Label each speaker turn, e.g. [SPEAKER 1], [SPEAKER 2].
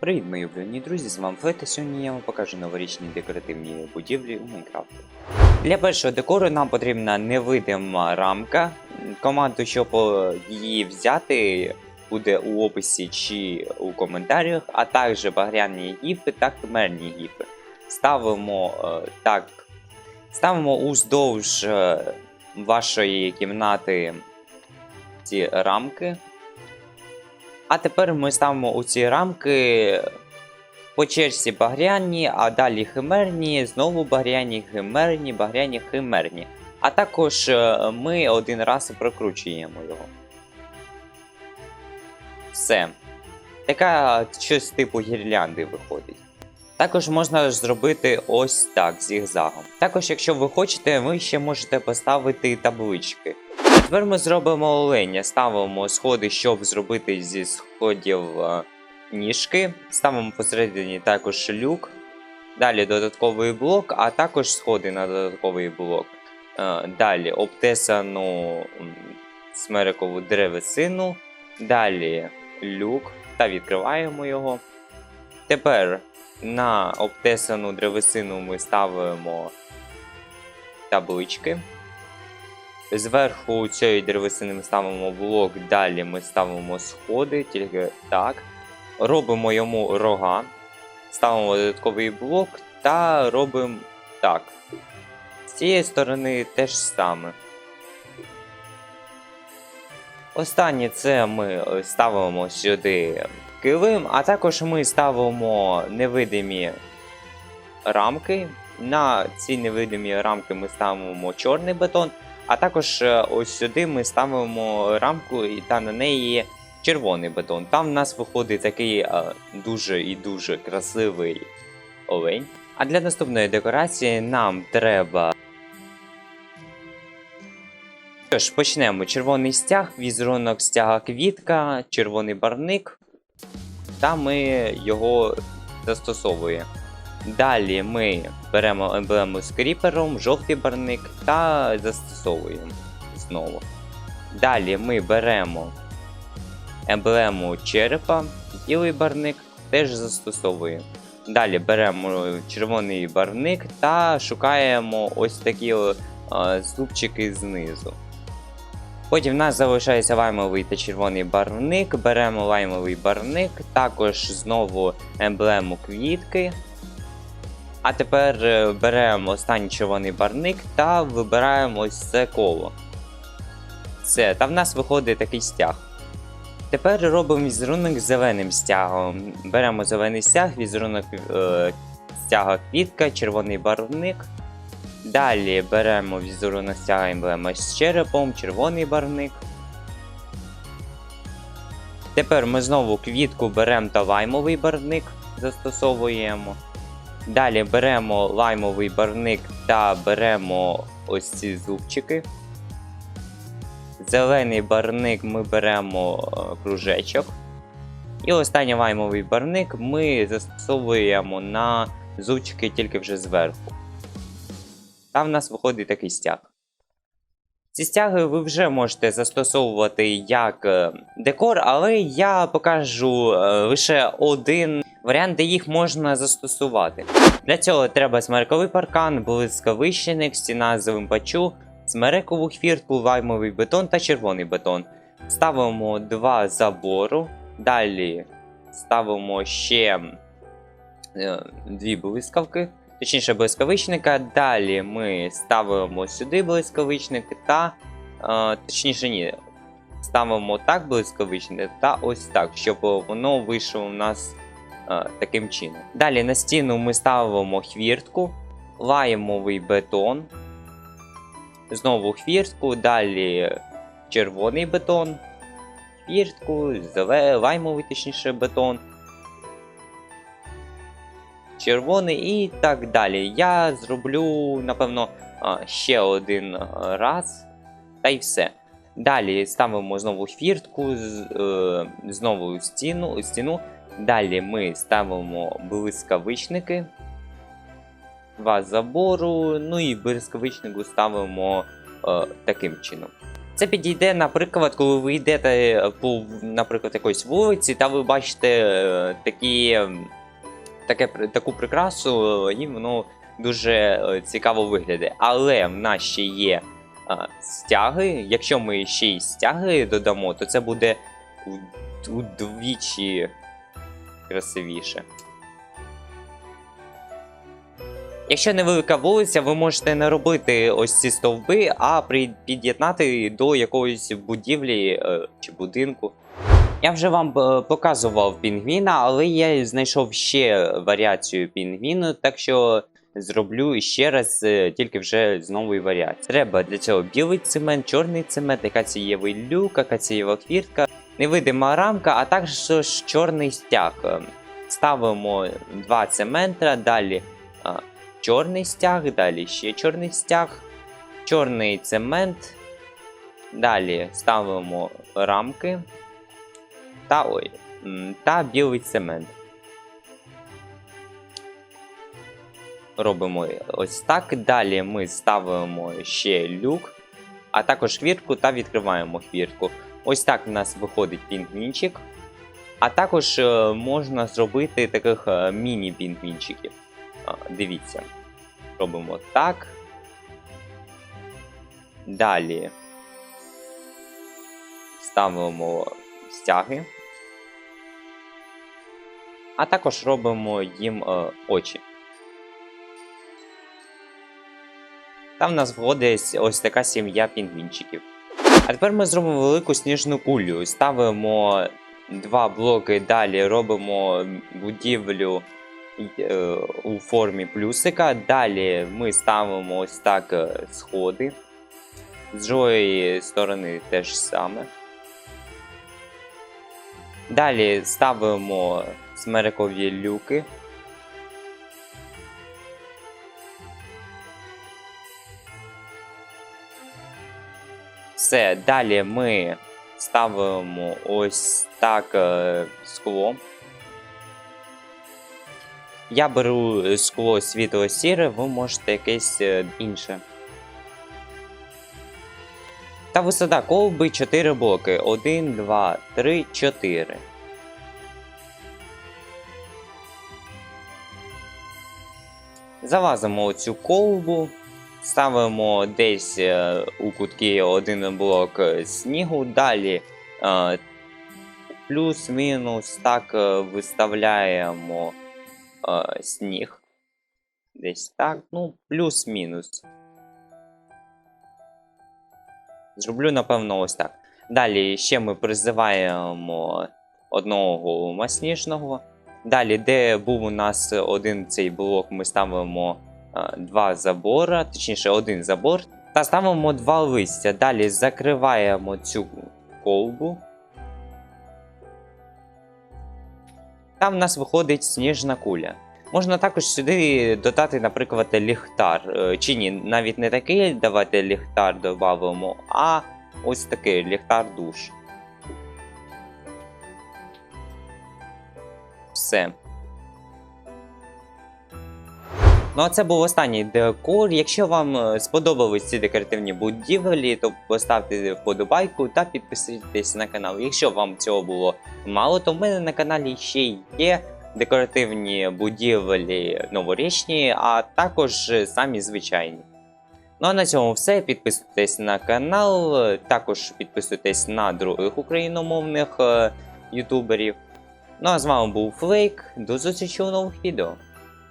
[SPEAKER 1] Привіт, мої улюблені друзі, з вами Флет, сьогодні я вам покажу новорічні декоративні будівлі у Майнкрафті. Для першого декору нам потрібна невидима рамка. Команду, щоб е, її взяти, буде у описі чи у коментарях, а також багряні гіфи та химерні гіфи. Ставимо е, так. Ставимо уздовж е, вашої кімнати ці рамки. А тепер ми ставимо у ці рамки по черзі багряні, а далі химерні, знову багряні, химерні, багряні, химерні. А також е, ми один раз прокручуємо його. Все. Така щось типу гірлянди виходить. Також можна зробити ось так зігзагом. Також, якщо ви хочете, ви ще можете поставити таблички. Тепер ми зробимо оленя, ставимо сходи, щоб зробити зі сходів е, ніжки. Ставимо посередині також люк. Далі додатковий блок, а також сходи на додатковий блок. Е, Далі обтесану смерикову древесину. Далі люк та відкриваємо його. Тепер на обтесану древесину ми ставимо таблички. Зверху цієї деревесини ми ставимо блок, далі ми ставимо сходи, тільки так. Робимо йому рога, ставимо додатковий блок та робимо так. З цієї сторони теж саме. Останнє це ми ставимо сюди килим, а також ми ставимо невидимі рамки. На ці невидимі рамки ми ставимо чорний бетон. А також е, ось сюди ми ставимо рамку і та на неї червоний бетон. Там в нас виходить такий е, дуже і дуже красивий олень. А для наступної декорації нам треба. Що ж, почнемо. Червоний стяг, візерунок стяга квітка, червоний барник. Та ми його застосовуємо. Далі ми беремо емблему з кріпером, жовтий барник та застосовуємо знову. Далі ми беремо емблему черепа, білий барник, теж застосовуємо. Далі беремо червоний барник та шукаємо ось такі е, зубчики знизу. Потім в нас залишається лаймовий та червоний барвник. Беремо лаймовий барвник, також знову емблему квітки. А тепер е, беремо останній червоний барник та вибираємо ось це коло. Все, та в нас виходить такий стяг. Тепер робимо візерунок зеленим стягом. Беремо зелений стяг, візерунок е, стяга квітка, червоний барвник. Далі беремо візерунок стяга емблема з черепом, червоний барвник. Тепер ми знову квітку беремо та лаймовий барвник застосовуємо. Далі беремо лаймовий барвник та беремо ось ці зубчики. Зелений барвник ми беремо е, кружечок. І останній лаймовий барвник ми застосовуємо на зубчики тільки вже зверху. Там в нас виходить такий стяг. Ці стяги ви вже можете застосовувати як е, декор, але я покажу е, лише один варіант, де їх можна застосувати. Для цього треба смерековий паркан, блискавичник, стіна з лимпачу, смерекову хвіртку, лаймовий бетон та червоний бетон. Ставимо два забору, далі ставимо ще е, дві блискавки, точніше блискавичника. Далі ми ставимо сюди блискавичник та е, точніше ні. Ставимо так блискавичник та ось так, щоб воно вийшло у нас таким чином. Далі на стіну ми ставимо хвіртку, лаймовий бетон, знову хвіртку, далі червоний бетон, хвіртку, лаймовий точніше бетон, червоний і так далі. Я зроблю, напевно, ще один раз, та й все. Далі ставимо знову хвіртку, е, знову стіну, стіну. Далі ми ставимо блискавичники. Два забору. Ну і блискавичнику ставимо е, таким чином. Це підійде, наприклад, коли ви йдете по, наприклад, якоїсь вулиці, та ви бачите е, такі, таке, таку прикрасу, і воно дуже е, цікаво виглядає. Але в нас ще є е, стяги. Якщо ми ще й стяги додамо, то це буде удвічі красивіше. Якщо невелика вулиця, ви можете не робити ось ці стовби, а під'єднати до якоїсь будівлі е, чи будинку. Я вже вам е, показував пінгвіна, але я знайшов ще варіацію пінгвіну, так що зроблю ще раз, е, тільки вже з нової варіації. Треба для цього білий цемент, чорний цемент, акацієвий люк, акацієва квітка, невидима рамка, а також чорний стяг. Е, Ставимо два цементра, далі а, чорний стяг, далі ще чорний стяг, чорний цемент. Далі ставимо рамки та, ой, та білий цемент. Робимо ось так. Далі ми ставимо ще люк, а також хвіртку та відкриваємо хвіртку. Ось так в нас виходить пінгвінчик. А також е, можна зробити таких е, міні-пінгвінчиків. Дивіться. Робимо так. Далі ставимо стяги. А також робимо їм е, очі. Там в нас входить ось така сім'я пінгвінчиків. А тепер ми зробимо велику сніжну кулю. Ставимо два блоки далі, робимо будівлю е, у формі плюсика. Далі ми ставимо ось так е, сходи. З другої сторони те ж саме. Далі ставимо смерекові люки. Все, далі ми ставимо ось так е, скло. Я беру скло світло-сіре, ви можете якесь е, інше. Та висота колби 4 блоки. 1, 2, 3, 4. Залазимо у цю колбу, ставимо десь е, у кутки один блок е, снігу, далі е, плюс-мінус так виставляємо сніг. Десь так, ну, плюс-мінус. Зроблю, напевно, ось так. Далі ще ми призиваємо одного голума сніжного. Далі, де був у нас один цей блок, ми ставимо два забора, точніше, один забор. Та ставимо два листя. Далі закриваємо цю колбу. Там в нас виходить сніжна куля. Можна також сюди додати, наприклад, ліхтар. Е, Чи ні, навіть не такий давайте ліхтар додамо, а ось такий ліхтар душ. Все. Ну, а це був останній декор. Якщо вам е, сподобались ці декоративні будівлі, то поставте вподобайку та підписуйтесь на канал. Якщо вам цього було мало, то в мене на каналі ще є декоративні будівлі новорічні, а також е, самі звичайні. Ну а на цьому все. Підписуйтесь на канал, також підписуйтесь на других україномовних е, ютуберів. Ну а з вами був Флейк. До зустрічі у нових відео.